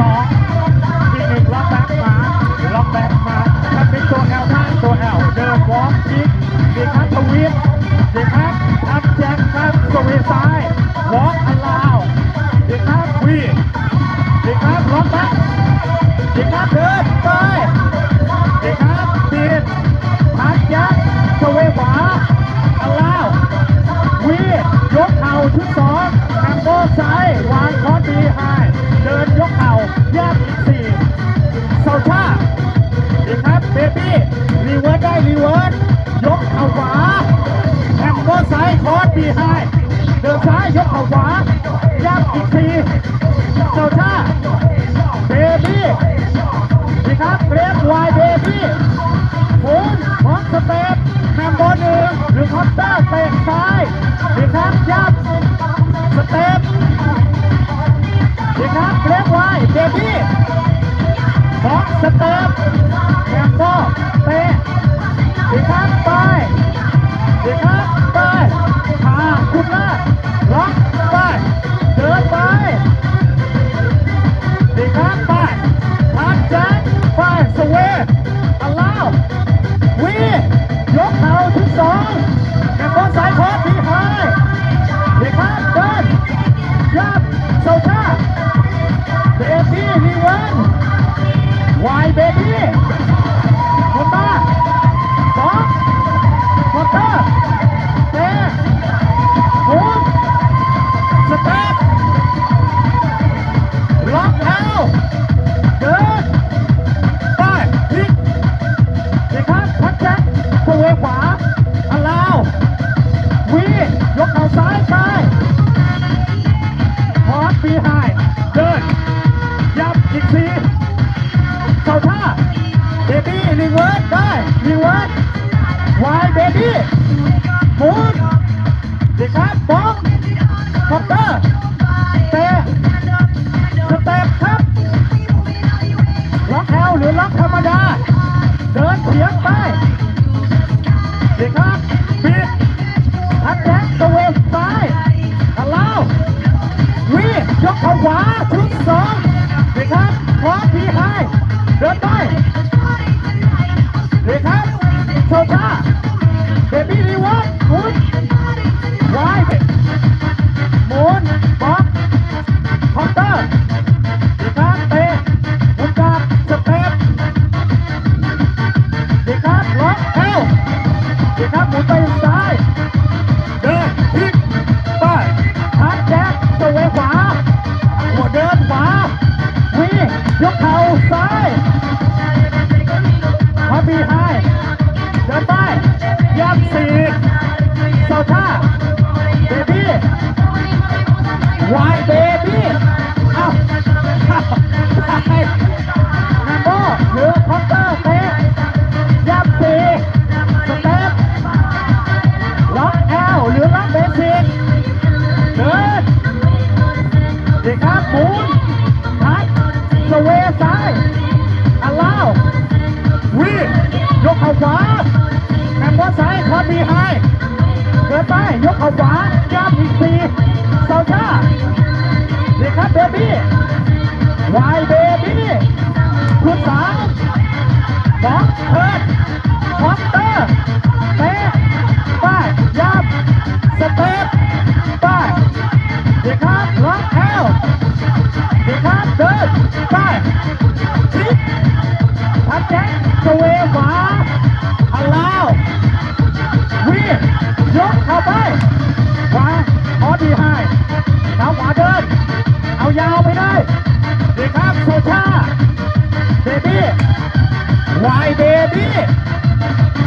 ส คอร์สดีไฮเดินซ้ายยกเข่าขวายับอีกสี่เซาชาเบบี้ดีครับเบรกไวเบบี้ ไฮเดินยับอีกทีเข่าท่าเบบี้รีเวิร์สได้รีเวิร์สวายเบบี้หมุนดีครับบอง เข่าขวาชุดสองเดีครับพร้อมพีไฮเดินไปเดีครับโซชาเบบี้รีวิร์สหมุนวายหมุนบล็อกคอมเตอร์เดีครับเตะหมุนกลับสเต็ปดีครับล็อกเอวดีครับหมุนไปซ้าย ดีครับหมุนทัดสเวซ้ายอัลาววียกเข่าขวาแมมโบซ้ายคอบีไฮเดินไปยกเข่าขวาย่ำอีกทีเซาชาดีครับเบบี้วายเบบี้คุณสาวบล็อกเพิร์ดคอปเตอร์เต ครับเดินไปพลิกทัดแจ็คสเวย์ขวาอลลาววียกเข้าไปขวาออดีไฮเท้าขวาเดิน เอายาวไปได้ดีครับโซชาเบบี้วายเบบี้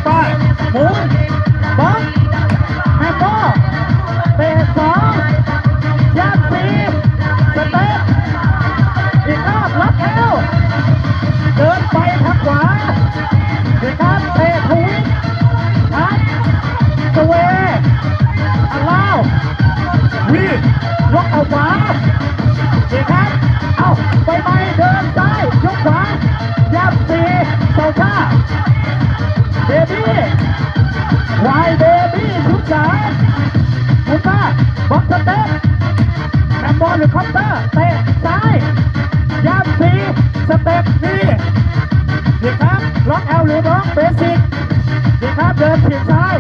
ไปหมุนบล็อกแฮมโบเตะสองยัดสีสเต็ปับสี่สองห้าเบบี้วายเบบี้ทุดสามคุณป้าบ็อกสเต็ปแอมบอลหรือคอปเตอร์เตะซ้ายยามสี่สเต็ปนี่ดีครับล็อกเอลหรือล็อกเบสิกดีครับเดินถีดซ้าย